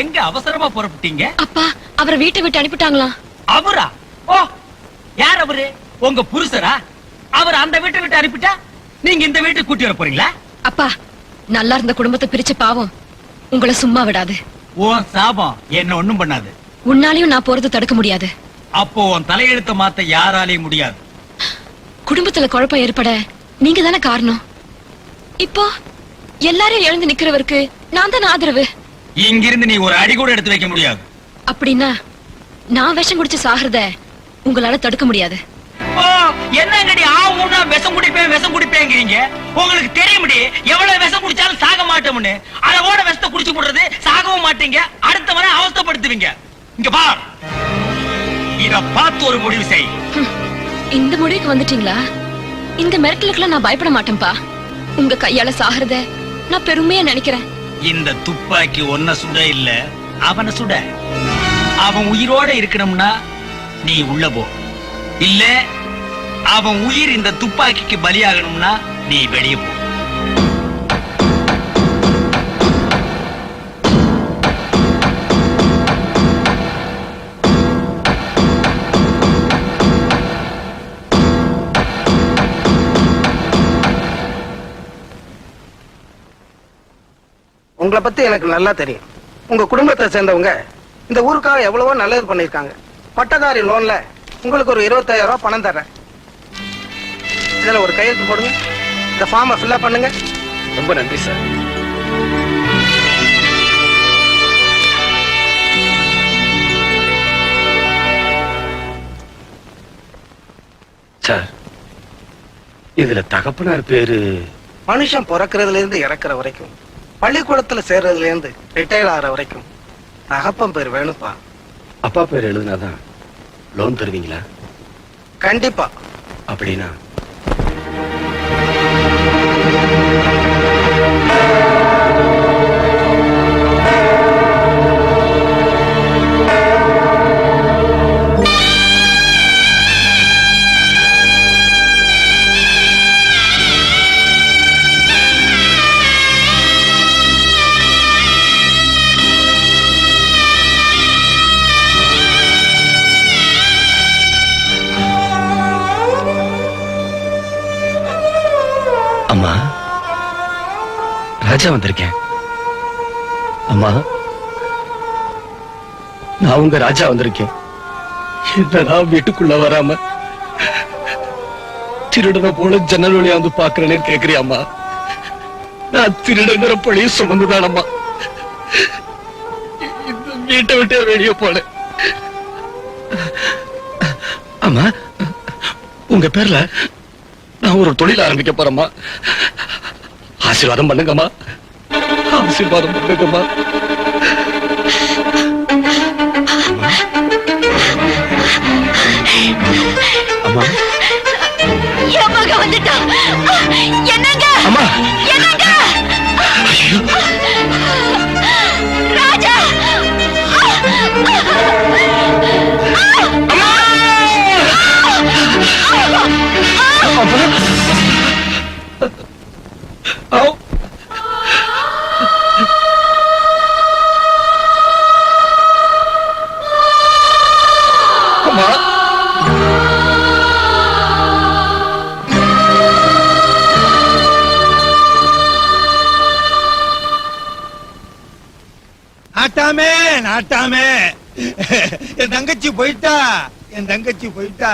எங்க அவசரமா புறப்பட்டீங்க? அப்பா அவரை வீட்டை விட்டு அனுப்பிட்டாங்களாம் அவரா? ஓ யார் அவரு? உங்க புருஷரா? அவர் அந்த வீட்டை விட்டு அனுப்பிட்டா நீங்க இந்த வீட்டுக்கு கூட்டி வர போறீங்களா? அப்பா நல்லா இருந்த குடும்பத்தை பிரிச்சு பாவம். உங்களை சும்மா விடாது. ஓ சாபம். என்ன ஒண்ணும் பண்ணாது. உன்னாலையும் நான் போறது தடுக்க முடியாது. அப்போ உன் தலையெழுத்த மாத்த யாராலையும் முடியாது. குடும்பத்துல குழப்பம் ஏற்பட நீங்க தானே காரணம்? இப்போ எல்லாரும் எழுந்து நிக்கிறவருக்கு நான் தான் ஆதரவு? இங்கிருந்து நீ ஒரு அடி கூட எடுத்து வைக்க முடியாது. அப்படின்னா நான் விஷம் குடிச்சு சாகிறத உங்களால தடுக்க முடியாது. என்னங்கடி ஆ ஊனா விஷம் குடிப்பேன் விஷம் குடிப்பேங்கிறீங்க? உங்களுக்கு தெரியும்டி எவ்வளவு விஷம் குடிச்சாலும் சாக மாட்டோம்னு. அளவோட விஷத்தை குடிச்சு போடுறது சாகவும் மாட்டீங்க. அடுத்தவரை அவஸ்தைப்படுத்துவீங்க. இங்க பார் இத பார்த்து ஒரு முடிவு செய். இந்த முடிவுக்கு வந்துட்டீங்களா? இந்த மிரட்டலுக்குலாம் நான் பயப்பட மாட்டேன்பா உங்க கையால சாகிறத நான் பெருமையா நினைக்கிறேன். இந்த துப்பாக்கி ஒன்ன சுட இல்ல. அவனை சுட. அவன் உயிரோட இருக்கணும்னா நீ உள்ள போ. இல்ல அவன் உயிர் இந்த துப்பாக்கிக்கு பலியாகணும்னா நீ வெளியே போ. உங்களை பத்தி எனக்கு நல்லா தெரியும். உங்க குடும்பத்தை சேர்ந்தவங்க இந்த ஊருக்காக எவ்வளவோ நல்லது பண்ணிருக்காங்க பட்டதாரி லோன்ல உங்களுக்கு ஒரு இருபத்தாயிரம் ரூபாய் பணம் தர்றேன். இதுல ஒரு கையெழுத்து போடுங்க. இந்த ஃபார்மை ஃபில்அப் பண்ணுங்க. ரொம்ப நன்றி சார் சார் இதுல தகப்பனார் பேரு மனுஷன் பிறக்கிறதுல இருந்து இறக்குற வரைக்கும் பள்ளிக்கூடத்துல சேர்றதுல இருந்து ரிட்டையர் ஆகிற வரைக்கும் தகப்பன் பேர் வேணுப்பா அப்பா பேர் எழுதுனாதான் லோன் தருவீங்களா? கண்டிப்பா. அப்படின்னா ராஜா வந்திருக்கேன். அம்மா நான் உங்க ராஜா வந்திருக்கேன். என்னடா வீட்டுக்குள்ள வராம திருடனை போல ஜன்னல் வழியா வந்து பாக்குறேன்னு கேக்குறியாம்மா? நான் திருடங்கிற பழிய சுமந்துதானம்மா? இந்த வீட்டை விட்டே வெளியே போனேன். அம்மா உங்க பேர்ல நான் ஒரு தொழில் ஆரம்பிக்க போறேம்மா. ஆசீர்வாதம் பண்ணுங்கம்மா. ஆசீர்வாதம் பண்ணுங்கம்மா. அம்மா. என் மக வந்துட்டா என்னங்க? அம்மா. என்னங்க? ராஜா. Au! நாட்டாமே. என் தங்கச்சி போயிட்டா? என் தங்கச்சி போயிட்டா?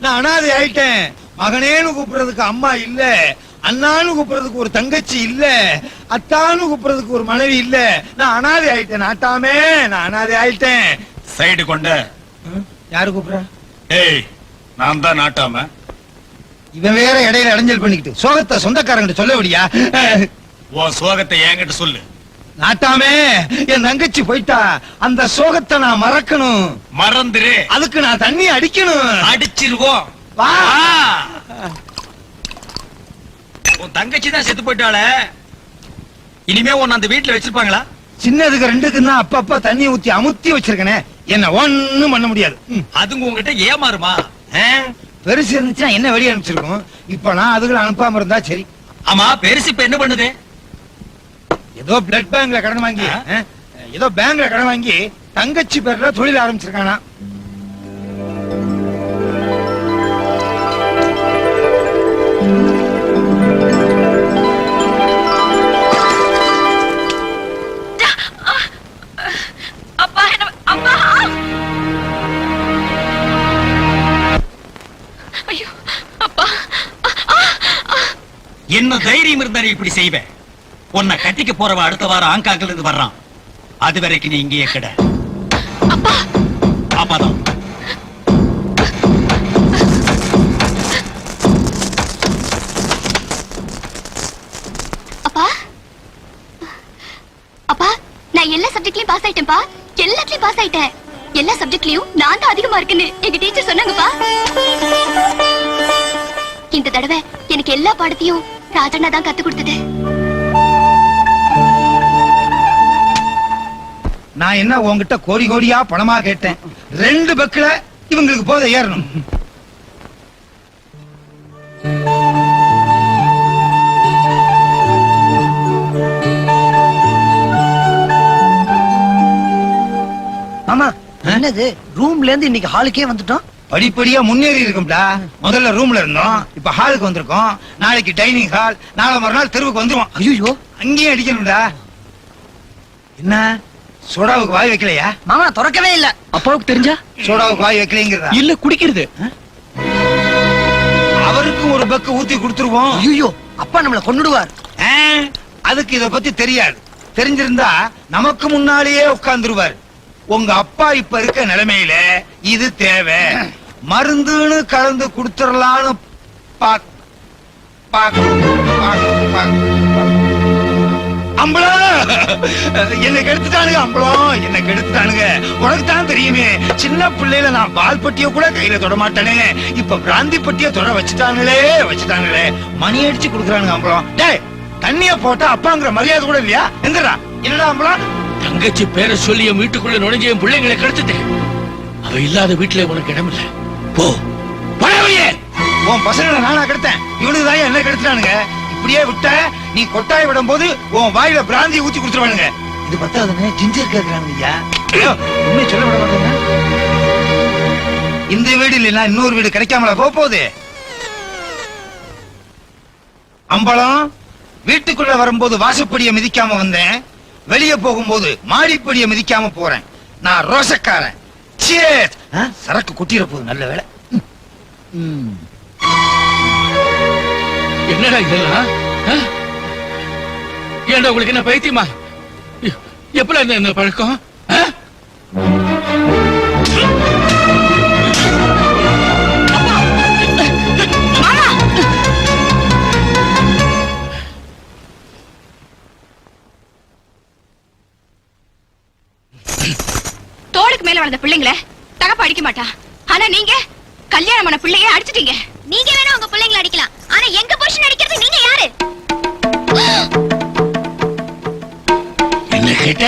நான் அனாதை ஆயிட்டேன். மகனேன்னு கூப்பிடுறதுக்கு அம்மா இல்ல. அண்ணான்னு கூப்பிடுறதுக்கு ஒரு தங்கச்சி இல்ல. அத்தான்னு கூப்பிடுறதுக்கு ஒரு மனைவி இல்ல. நான் அனாதை ஆயிட்டேன். நாட்டாமே. நான் அனாதை ஆயிட்டேன். சைடு கொண்ட. யாரு கூப்பிடுறா? ஏய் நான் தான் நாட்டாம. இவன் வேற இடையில இடைஞ்சல் பண்ணிக்கிட்டு. சோகத்தை சொந்தக்காரங்கிட்ட சொல்ல விடியா உன் சோகத்தை என்கிட்ட சொல்லு. நாட்டாமே என் தங்கச்சி போயிட்டா அந்த சோகத்தை நான் மறக்கணும். மறந்துரு. அதுக்கு நான் தண்ணி அடிக்கணும். அடிச்சிருவோம். வா. உன் தங்கச்சி தான் செத்து போயிட்டாளே. இனிமே உன்னை அந்த வீட்டுல வச்சிருப்பாங்களா? சின்னதுக்கு ரெண்டுக்கு தான் அப்பப்ப தண்ணி ஊத்தி அமுத்தி வச்சிருக்கனே. என்ன ஒண்ணும் பண்ண முடியாது. அதுங்க உங்ககிட்ட ஏமாறுமா? பெருசு இருந்துச்சுன்னா என்ன வெளியே அனுப்பிச்சிருக்கோம்? இப்ப நான் அதுகளை அனுப்பாம இருந்தா சரி. ஆமா பெருசு இப்ப என்ன பண்ணுது? ஏதோ பிளட் பேங்க்ல கடன் வாங்கி ஏதோ பேங்க்ல கடன் வாங்கி தங்கச்சி பேர்ல தொழில் ஆரம்பிச்சிருக்கானா? அப்பா என்ன அப்பா! ஐயோ அப்பா என்ன தைரியம் இருந்தா இப்படி செய்வ? உன்னை கட்டிக்க போறவ அடுத்த வாரம் ஆங்காங்ல இருந்து வர்றான். அது வரைக்கும் நீ இங்கேயே கிட. அப்பா! அப்பாதான். அப்பா! அப்பா நான் எல்லா சப்ஜெக்ட்லயும் பாஸ் ஆயிட்டேன்ப்பா. எல்லாத்துலயும் பாஸ் ஆயிட்டேன். எல்லா சப்ஜெக்ட்லயும் நான் தான் அதிகமா இருக்குன்னு எங்க டீச்சர் சொன்னாங்கப்பா. இந்த தடவை எனக்கு எல்லா பாடத்தையும் ராஜண்ணா தான் கத்து கொடுத்தது. நான் என்ன உன்கிட்ட கோடி கோடியா பணமா கேட்டேன்? ரெண்டு பக்கில இவங்களுக்கு போத ஏறணும். ஆமா என்னது? ரூம்ல இருந்து இன்னைக்கு ஹாலுக்கே வந்துட்டோம்? படிப்படியா முன்னேறி இருக்கும்டா. முதல்ல ரூம்ல இருந்தோம். இப்ப ஹாலுக்கு வந்திருக்கோம். நாளைக்கு டைனிங் ஹால் நாளை மறுநாள் தெருவுக்கு வந்துருவோம். ஐயோ அங்கேயும் அடிக்கணும்டா. என்ன? சோடாவுக்கு வாய் வைக்கலையா? மாமா திறக்கவே இல்ல. அப்பாவுக்கு தெரிஞ்சா? சோடாவுக்கு வாய் வைக்கலைங்கிறதா? இல்ல குடிக்கிறது. அவருக்கும் ஒரு பக்கு ஊத்தி கொடுத்துருவோம். ஐயோ அப்பா நம்மள கொன்னுடுவார். ஆ, அதுக்கு இத பத்தி தெரியாது. தெரிஞ்சிருந்தா நமக்கு முன்னாலேயே உட்கார்ந்துருவார். உங்க அப்பா இப்ப இருக்க நிலைமையில இது தேவை. மருந்துன்னு கலந்து கொடுத்துடலான்னு பாக் பாக் பாக் பாக் அம்பளம் என்ன கெடுத்துட்டானுங்க அம்பளம் என்ன கெடுத்துட்டானுங்க. உனக்கு தான் தெரியுமே சின்ன பிள்ளையில நான் பால் பட்டிய கூட கையில தொட மாட்டேனே. இப்ப பிராந்தி பட்டிய தொட வச்சுட்டாங்களே வச்சுட்டாங்களே மணி அடிச்சு குடுக்குறானுங்க அம்பளம் டேய் தண்ணிய போட்டா அப்பாங்கிற மரியாதை கூட இல்லையா? எங்கடா என்னடா அம்பளம் தங்கச்சி பேரை சொல்லி என் வீட்டுக்குள்ள நுழைஞ்சு என் பிள்ளைங்களை கெடுத்துட்டேன். அவ இல்லாத வீட்டுல உனக்கு இடம் இல்ல போ உன் பசங்களை நானா கெடுத்தேன். இவனுக்கு தான் என்ன கெடுத்துட்டானுங்க. இப்படியே விட்ட நீ கொட்டாய் விடும் போது உன் வாயில பிராந்தி ஊத்தி கொடுத்துருவானுங்க. இது பத்தாதுன்னு ஜிஞ்சர் கேக்குறாங்க ஐயா. உண்மையை சொல்ல விட மாட்டேங்க. இந்த வீடு இல்லைன்னா இன்னொரு வீடு கிடைக்காமல போக போகுது? அம்பலம் வீட்டுக்குள்ள வரும்போது வாசப்படிய மிதிக்காம வந்தேன். வெளிய போகும்போது மாடிப்படிய மிதிக்காம போறேன். நான் ரோசக்காரன். சரக்கு கொட்டிட போகுது நல்ல வேலை என்னடா இதெல்லாம்? ஆ? ஏன்டா உங்களுக்கு என்ன பைத்தியமா? எ- எப்பல இந்த பழக்கம்? தோளுக்கு மேல வளர்ந்த பிள்ளைங்கள தகப்ப அடிக்க மாட்டா ஆனா நீங்க கல்யாணம் பண்ண பிள்ளைய அடிச்சிட்டீங்க. நீங்க வேணா உங்க பிள்ளைங்களை அடிக்கலாம். ஆனா எங்க புருஷன் அடிக்கிறது நீங்க யாரு? என்ன கேட்ட?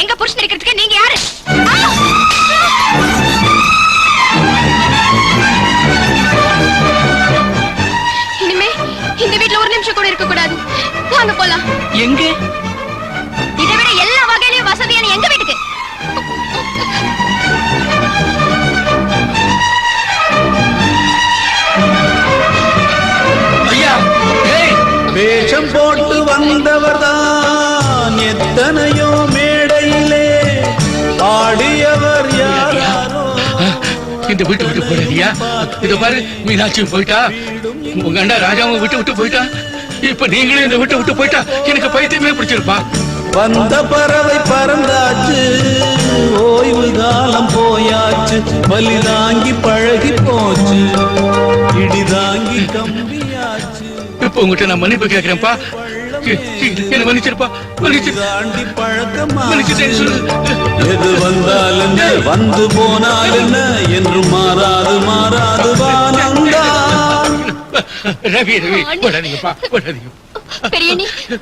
எங்க புருஷன் இருக்கிறதுக்கு நீங்க யாரு? இனிமே இந்த வீட்ல ஒரு நிமிஷம் கூட இருக்க கூடாது வாங்க போலாம். எங்க? இந்த வீட்டு விட்டு போறாதியா? இத பாரு மீனாட்சி போயிட்டா? உங்க அண்ணா ராஜாவும் விட்டு விட்டு போயிட்டா? இப்ப நீங்களும் இந்த விட்டு விட்டு போயிட்டா? எனக்கு பைத்தியமே பிடிச்சிருப்பா. வந்த பறவை பறந்தாச்சு ஓய்வு காலம் போயாச்சு வலி தாங்கி பழகி போச்சு இடி தாங்கி கம்பியாச்சு. இப்ப உங்ககிட்ட நான் மன்னிப்பு கேக்குறேன்ப்பா. என்ன மன்னிச்சிருப்பா. மன்னிச்சு தாண்டி பழக்கமா மன்னிச்சுட்டேன்னு சொல்லு. எது வந்தால் என்ன வந்து போனால் என்ன என்று மாறாது மாறாது ரவி ரவி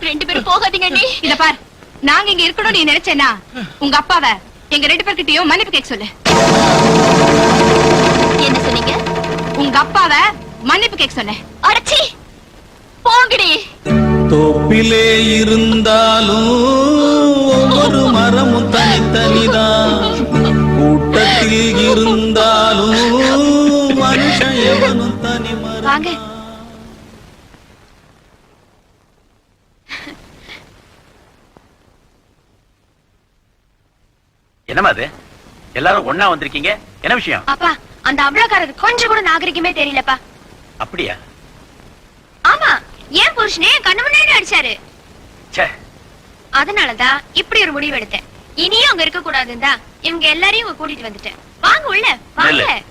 ரெண்டு பேரும் போகாதீங்க நீ இத பார் நாங்க இங்க இருக்கணும் நீ நினைச்சேனா உங்க அப்பாவ எங்க ரெண்டு பேர்கிட்டயும் மன்னிப்பு கேட்க சொல்லு. என்ன சொன்னீங்க? உங்க அப்பாவ மன்னிப்பு கேட்க சொன்னேன் அடச்சி போங்கடி. தோப்பிலே இருந்தாலும் ஒவ்வொரு மரமும் தனிதான் கூட்டத்தில் இருந்தாலும் மனுஷன் எவனும் தனிமரம் வாங்க. என்னமா அது? எல்லாரும் ஒண்ணா வந்திருக்கீங்க? என்ன விஷயம்? அப்பா அந்த அவ்வளவுக்காரர் கொஞ்சம் கூட நாகரிகமே தெரியலப்பா. அப்படியா? ஆமா. ஏன் புருஷனே கண்ணு முன்னாடி அடிச்சாரு. ச்சே. அதனாலதான் இப்படி ஒரு முடிவு எடுத்தேன். இனியும் அங்க இருக்க கூடாதுன்னு தான் இவங்க எல்லாரையும் கூட்டிட்டு வந்துட்டேன். வாங்க உள்ள வாங்க.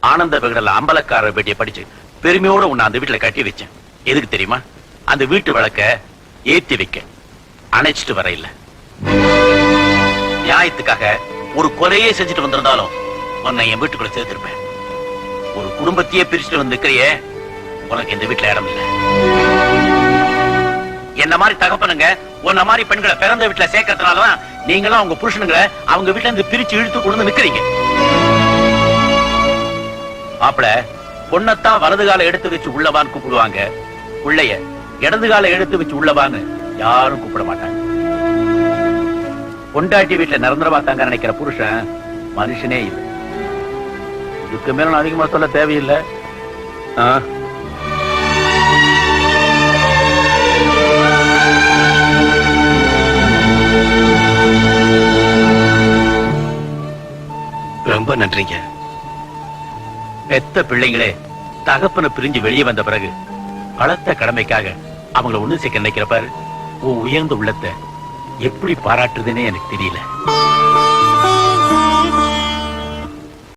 ஆனந்த விகடல அம்பலக்கார பேட்டியை படிச்சு பெருமையோட உன்னை அந்த வீட்டுல கட்டி வச்சேன். எதுக்கு தெரியுமா? அந்த வீட்டு விளக்க ஏத்தி வைக்க. அணைச்சிட்டு வர இல்ல. நியாயத்துக்காக ஒரு கொலையே செஞ்சுட்டு வந்திருந்தாலும் உன்னை என் வீட்டுக்குள்ள சேர்த்திருப்பேன். ஒரு குடும்பத்தையே பிரிச்சுட்டு வந்திருக்கிறியே உனக்கு இந்த வீட்டுல இடம் இல்லை. என்ன மாதிரி தகப்பனுங்க உன்ன மாதிரி பெண்களை பிறந்த வீட்டுல சேர்க்கறதுனாலதான் நீங்களும் அவங்க புருஷனுங்களை அவங்க வீட்டுல இருந்து பிரிச்சு இழுத்து கொண்டு நிக்கிறீங்க. மாப்பிள பொண்ணத்தான் வலது கால எடுத்து வச்சு உள்ளவான்னு கூப்பிடுவாங்க. உள்ளைய இடது கால எடுத்து வச்சு உள்ளவான்னு யாரும் கூப்பிட மாட்டாங்க. பொண்டாட்டி வீட்டுல நிரந்தரமா தாங்க நினைக்கிற புருஷன் மனுஷனே இல்லை. இதுக்கு மேல அதிகமா சொல்ல தேவையில்லை. ஆஹ் நன்றிங்க. பெத்த பிள்ளைங்களே தகப்பனை பிரிஞ்சு வெளியே வந்த பிறகு பலத்த கடமைக்காக அவங்கள ஒண்ணு சேர்க்க நினைக்கிறப்ப உன் உயர்ந்த உள்ளத்தை எப்படி பாராட்டுறதுன்னே எனக்கு தெரியல.